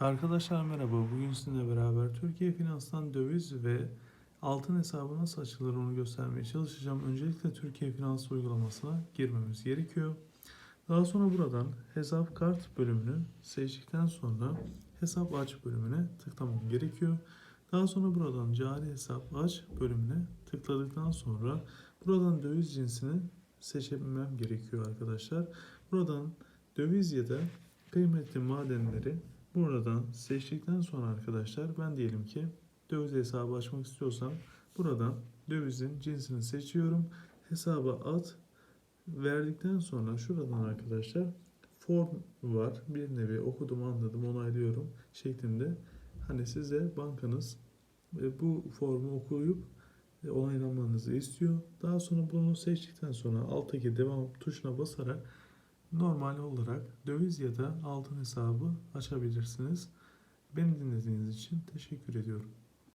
Arkadaşlar merhaba. Bugün sizinle beraber Türkiye Finans'tan döviz ve altın hesabı nasıl açılır onu göstermeye çalışacağım. Öncelikle Türkiye Finans uygulamasına girmemiz gerekiyor. Daha sonra buradan hesap kart bölümünü seçtikten sonra hesap aç bölümüne tıklamam gerekiyor. Daha sonra buradan cari hesap aç bölümüne tıkladıktan sonra buradan döviz cinsini seçebilmem gerekiyor arkadaşlar. Buradan döviz ya da kıymetli madenleri Buradan seçtikten sonra arkadaşlar ben diyelim ki döviz hesabı açmak istiyorsam buradan dövizin cinsini seçiyorum. Hesaba at verdikten sonra şuradan arkadaşlar form var. Bir nevi okudum anladım onaylıyorum şeklinde. Hani size bankanız e, bu formu okuyup e, onaylamanızı istiyor. Daha sonra bunu seçtikten sonra alttaki devam tuşuna basarak normal olarak döviz ya da altın hesabı açabilirsiniz. Beni dinlediğiniz için teşekkür ediyorum.